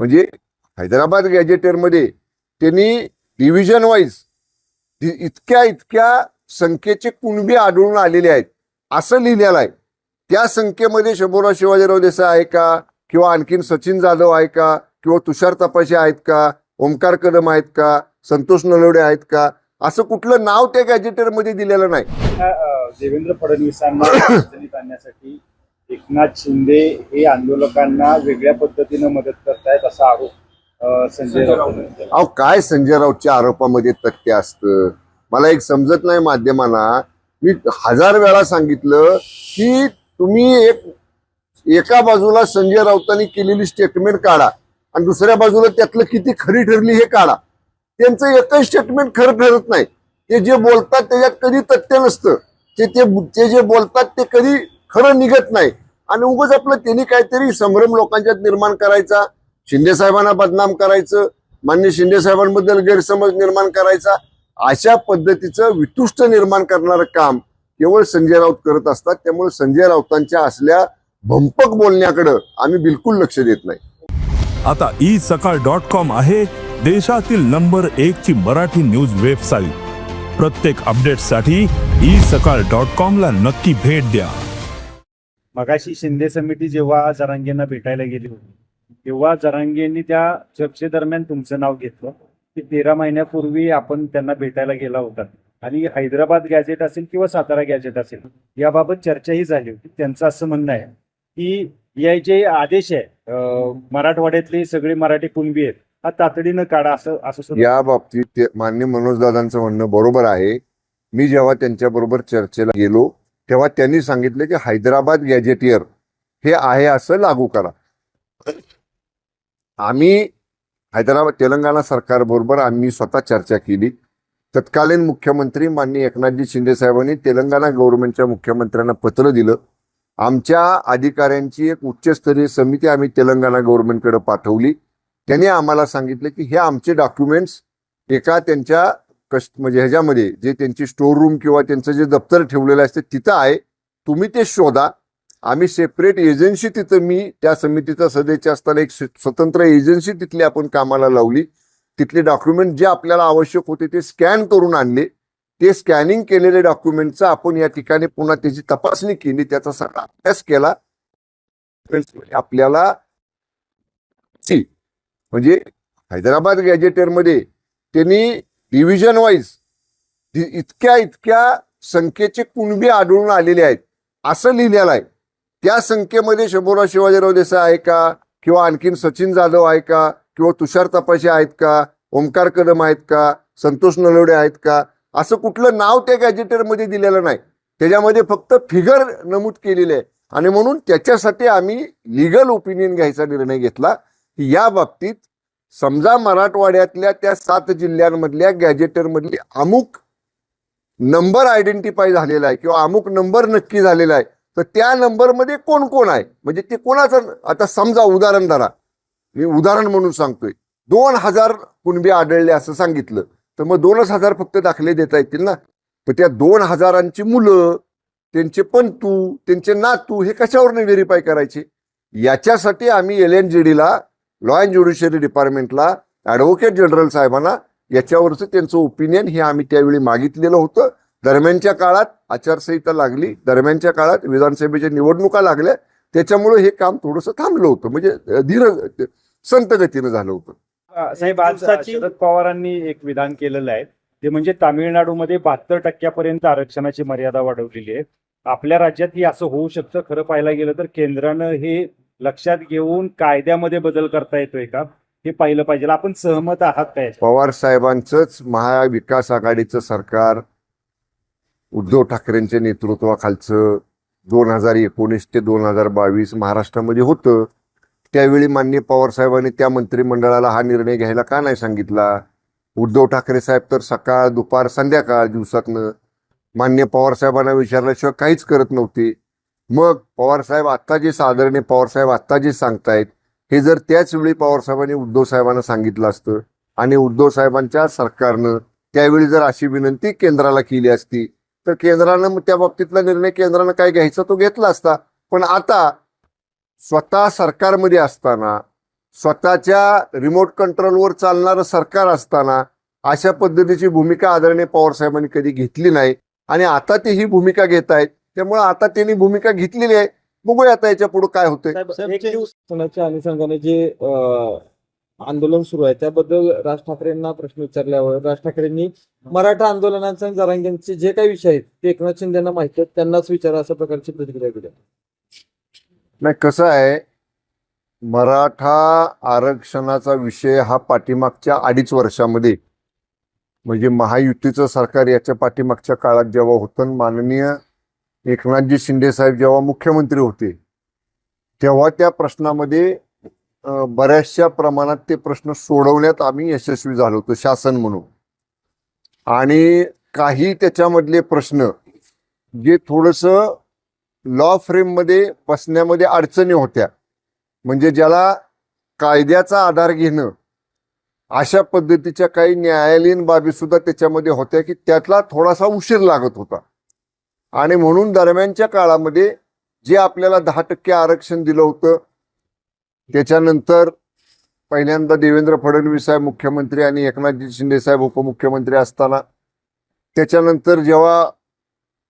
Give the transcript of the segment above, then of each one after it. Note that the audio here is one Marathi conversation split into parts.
म्हणजे हैदराबाद गॅजेटेरमध्ये त्यांनी डिव्हिजन वाईज इतक्या इतक्या संख्येचे कुणबी आढळून आलेले आहेत असं लिहिलेलं आहे. त्या संख्येमध्ये शंभूराव शिवाजीराव देसाई आहे का? किंवा आणखीन सचिन जाधव आहे का? किंवा तुषार तपाशे आहेत का? ओंकार कदम आहेत का? संतोष नलोडे आहेत का? असं कुठलं नाव त्या गॅजेटेरमध्ये दिलेलं नाही. देवेंद्र फडणवीसांना आणण्यासाठी एकनाथ शिंदे हे आंदोलकांना वेगळ्या पद्धतीनं मदत करतायत असा आरोप संजय राऊत. अहो काय संजय राऊतच्या आरोपामध्ये तथ्य असतं? मला एक समजत नाही माध्यमांना. मी हजार वेळा सांगितलं की तुम्ही एक एका बाजूला संजय राऊतांनी केलेली स्टेटमेंट काढा आणि दुसऱ्या बाजूला त्यातलं किती खरी ठरली हे काढा. त्यांचं एकच स्टेटमेंट खरं ठरत नाही. ते जे बोलतात त्याच्यात कधी तथ्य नसतं. ते ते ते जे बोलतात ते कधी खरं निघत नाही. आणि उगच आपलं त्यांनी काहीतरी संभ्रम लोकांच्यात निर्माण करायचा. शिंदे साहेबांना बदनाम करायचं. मान्य शिंदे साहेबांबद्दल गैरसमज निर्माण करायचा. अशा पद्धतीचं वितुष्ट निर्माण करणारं काम केवळ संजय राऊत करत असतात. त्यामुळे संजय राऊतांच्या असल्या भंपक बोलण्याकडं आम्ही बिलकुल लक्ष देत नाही. आता ई सकाळ डॉट कॉम आहे देशातील नंबर एक ची मराठी न्यूज वेबसाईट. प्रत्येक अपडेटसाठी ई सकाळ डॉट कॉम ला नक्की भेट द्या. मगाशी शिंदे समिती जेव्हा जरांगेंना भेटायला गेली होती तेव्हा जरांगेंनी त्या चर्चेदरम्यान तुमचं नाव घेतलं. की तेरा महिन्यापूर्वी आपण त्यांना भेटायला गेला होता. आणि हैदराबाद गॅजेट असेल किंवा सातारा गॅजेट असेल याबाबत चर्चाही झाली होती. त्यांचं असं म्हणणं आहे की या जे आदेश आहे मराठवाड्यातले सगळे मराठी कुणबी आहेत हा तातडीनं काढा असं असं या बाबतीत मान्य मनोज दादांचं म्हणणं बरोबर आहे. मी जेव्हा त्यांच्याबरोबर चर्चेला गेलो तेव्हा त्यांनी सांगितले की हैदराबाद गॅजेटियर हे आहे असं लागू करा. आम्ही हैदराबाद तेलंगणा सरकारबरोबर आम्ही स्वतः चर्चा केली. तत्कालीन मुख्यमंत्री माननीय एकनाथजी शिंदे साहेबांनी तेलंगणा गव्हर्नमेंटच्या मुख्यमंत्र्यांना पत्र दिलं. आमच्या अधिकाऱ्यांची एक उच्चस्तरीय समिती आम्ही तेलंगणा गव्हर्नमेंटकडे पाठवली. त्यांनी आम्हाला सांगितलं की हे आमचे डॉक्युमेंट्स एका त्यांच्या कष्ट म्हणजे ह्याच्यामध्ये जे त्यांची स्टोर रूम किंवा त्यांचं जे दप्तर ठेवलेलं असते तिथं आहे. तुम्ही ते शोधा. आम्ही सेपरेट एजन्सी तिथं मी त्या समितीचा सदस्य असताना एक स्वतंत्र एजन्सी तिथली आपण कामाला लावली. तिथले डॉक्युमेंट जे आपल्याला आवश्यक होते ते स्कॅन करून आणले. ते स्कॅनिंग केलेले डॉक्युमेंटचा आपण या ठिकाणी पुन्हा त्याची तपासणी केली त्याचा सगळा अभ्यास केला. आपल्याला सी म्हणजे हैदराबाद गॅजेटेरमध्ये त्यांनी डिव्हिजन वाईज इतक्या इतक्या संख्येचे कुणबी आढळून आलेले आहेत. असं लिहिलेलं आहे. त्या संख्येमध्ये शंभूराव शिवाजीराव देसाई आहे का? किंवा आणखीन सचिन जाधव आहे का? किंवा तुषार तपाशे आहेत का? ओंकार कदम आहेत का? संतोष नलोडे आहेत का? असं कुठलं नाव त्या गॅजेटरमध्ये दिलेलं नाही. त्याच्यामध्ये फक्त फिगर नमूद केलेले आहे. आणि म्हणून त्याच्यासाठी आम्ही लिगल ओपिनियन घ्यायचा निर्णय घेतला. की या बाबतीत समजा मराठवाड्यातल्या त्या सात जिल्ह्यांमधल्या गॅजेटरमधली अमुक नंबर आयडेंटिफाय झालेला आहे किंवा अमुक नंबर नक्की झालेला आहे तर त्या नंबरमध्ये कोण कोण आहे? म्हणजे ते कोणाचं? आता समजा उदाहरण धरा. मी उदाहरण म्हणून सांगतोय. दोन हजार कुणबे आढळले असं सांगितलं. तर मग दोनच हजार फक्त दाखले देता येतील ना? पण त्या दोन हजारांची मुलं त्यांचे पंतू त्यांचे नातू हे कशावरनं व्हेरीफाय करायचे? याच्यासाठी आम्ही एल एन जी डीला लॉ अँड ज्युडिशरी डिपार्टमेंटला ॲडव्होकेट जनरल साहेबांना याच्यावरचं त्यांचं ओपिनियन हे आम्ही त्यावेळी मागितलेलं होतं. दरम्यानच्या काळात आचारसंहिता लागली. दरम्यानच्या काळात विधानसभेच्या निवडणुका लागल्या. त्याच्यामुळे हे काम थोडंसं थांबलं होतं. म्हणजे धीर संत गतीनं झालं होतं. साहेब आज शरद पवारांनी एक विधान केलेलं आहे. ते म्हणजे तामिळनाडूमध्ये बहात्तर टक्क्यापर्यंत आरक्षणाची मर्यादा वाढवलेली आहे. आपल्या राज्यात ही असं होऊ शकतं खरं पाहायला गेलं तर केंद्रानं हे लक्षात घेऊन कायद्यामध्ये बदल करता येतोय का? हे पाहिलं पाहिजे. आपण सहमत आहात काय पवार साहेबांचंच महाविकास आघाडीचं सरकार उद्धव ठाकरेंच्या नेतृत्वाखालचं दोन हजार एकोणीस ते दोन हजार बावीस महाराष्ट्रामध्ये होतं. त्यावेळी माननीय पवार साहेबांनी त्या मंत्रिमंडळाला हा निर्णय घ्यायला का नाही सांगितला? उद्धव ठाकरे साहेब तर सकाळ दुपार संध्याकाळ दिवसातनं मान्य पवार साहेबांना विचारल्याशिवाय काहीच करत नव्हते. मग पवारसाहेब आत्ताजी आत्ता जे साधारण आत्ता जे सांगतायत हे जर त्याच वेळी पवार साहेबांनी उद्धव साहेबांना सांगितलं असतं आणि उद्धव साहेबांच्या सरकारनं त्यावेळी जर अशी विनंती केंद्राला केली असती तर केंद्रानं मग त्या बाबतीतला निर्णय केंद्रानं काय घ्यायचा तो घेतला असता. पण आता स्वतः सरकारमध्ये असताना स्वतःच्या रिमोट कंट्रोलवर चालणारं सरकार असताना अशा पद्धतीची भूमिका आदरणीय पवार साहेबांनी कधी घेतली नाही. आणि आता ते ही भूमिका घेत आहेत त्यामुळे आता त्यांनी भूमिका घेतलेली आहे. बघूया आता याच्यापुढे काय होतंय. साहेब, एक दिवस सणाच्या अनुषंगाने जे आंदोलन सुरू आहे त्याबद्दल राज ठाकरेंना प्रश्न विचारल्यावर राज ठाकरेंनी मराठा आंदोलनाचे आणि जरांग्यांचे जे काही विषय आहेत ते एकनाथ शिंदेना माहिती आहेत त्यांनाच विचारा अशा प्रकारची प्रतिक्रिया दिली नाही कसं आहे मराठा आरक्षणाचा विषय हा पाठीमागच्या अडीच वर्षामध्ये म्हणजे महायुतीचं सरकार याच्या पाठीमागच्या काळात जेव्हा होतं माननीय एकनाथजी शिंदे साहेब जेव्हा मुख्यमंत्री होते तेव्हा त्या प्रश्नामध्ये बऱ्याचशा प्रमाणात ते प्रश्न सोडवण्यात आम्ही यशस्वी झालो होतो शासन म्हणून. आणि काही त्याच्यामधले प्रश्न जे थोडंसं लॉ फ्रेममध्ये बसण्यामध्ये अडचणी होत्या. म्हणजे ज्याला कायद्याचा आधार घेणं अशा पद्धतीच्या काही न्यायालयीन बाबी सुद्धा त्याच्यामध्ये होत्या की त्यातला थोडासा उशीर लागत होता. आणि म्हणून दरम्यानच्या काळामध्ये जे आपल्याला दहा टक्के आरक्षण दिलं होतं त्याच्यानंतर पहिल्यांदा देवेंद्र फडणवीस साहेब मुख्यमंत्री आणि एकनाथजी शिंदे साहेब उपमुख्यमंत्री असताना त्याच्यानंतर जेव्हा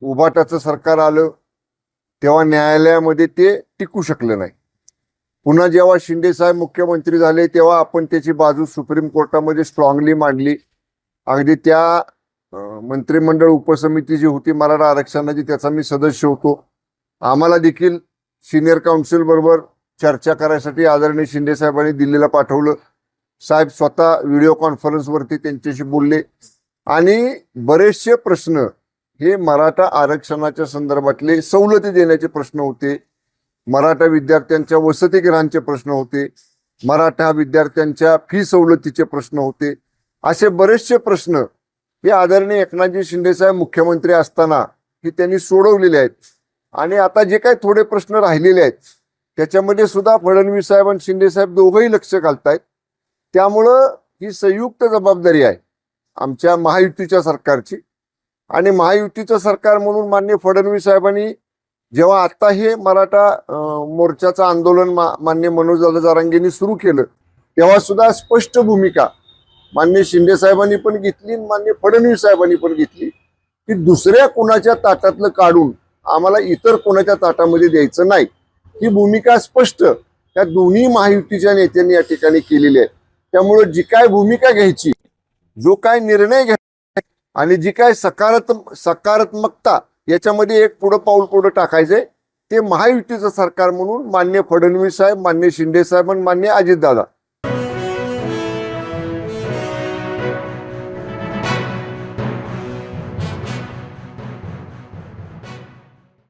उभाटाचं सरकार आलं तेव्हा न्यायालयामध्ये ते टिकू शकलं नाही. पुन्हा जेव्हा शिंदे साहेब मुख्यमंत्री झाले तेव्हा आपण त्याची बाजू सुप्रीम कोर्टामध्ये स्ट्रॉंगली मांडली. अगदी त्या मंत्रिमंडळ उपसमिती जी होती मराठा आरक्षणाची त्याचा मी सदस्य होतो. आम्हाला देखील सिनियर काउन्सिल बरोबर चर्चा करायसाठी आदरणीय शिंदे साहेबांनी दिल्लीला पाठवलं. साहेब स्वतः व्हिडिओ कॉन्फरन्सवरती त्यांच्याशी बोलले. आणि बरेचसे प्रश्न हे मराठा आरक्षणाच्या संदर्भातले सवलती देण्याचे प्रश्न होते. मराठा विद्यार्थ्यांच्या वसतिगृहांचे प्रश्न होते. मराठा विद्यार्थ्यांच्या फी सवलतीचे प्रश्न होते. असे बरेचसे प्रश्न हे आदरणीय एकनाथजी शिंदेसाहेब मुख्यमंत्री असताना हे त्यांनी सोडवलेले आहेत. आणि आता जे काही थोडे प्रश्न राहिलेले आहेत त्याच्यामध्ये सुद्धा फडणवीस साहेब आणि शिंदेसाहेब दोघंही लक्ष घालतायत. त्यामुळं ही संयुक्त जबाबदारी आहे आमच्या महायुतीच्या सरकारची. आणि महायुतीचं सरकार म्हणून मान्य फडणवीस साहेबांनी जेव्हा आता हे मराठा मोर्चाचं आंदोलन मा- मान्य मनोज दादा जारांगेंनी सुरू केलं तेव्हा सुद्धा स्पष्ट भूमिका मान्य शिंदे साहेबांनी पण घेतली मान्य फडणवीस साहेबांनी पण घेतली. की दुसऱ्या कुणाच्या ताटातलं काढून आम्हाला इतर कोणाच्या ताटामध्ये द्यायचं नाही. ही भूमिका स्पष्ट या दोन्ही महायुतीच्या नेत्यांनी या ठिकाणी केलेली आहे. त्यामुळं जी काय भूमिका घ्यायची जो काय निर्णय घ्यायचा आणि जी काय सकारात्मक सकारात्मकता याच्यामध्ये एक पुढं पाऊल पुढं टाकायचंय ते महायुतीचं सरकार म्हणून मान्य फडणवीस साहेब मान्य शिंदे साहेब आणि मान्य अजितदादा.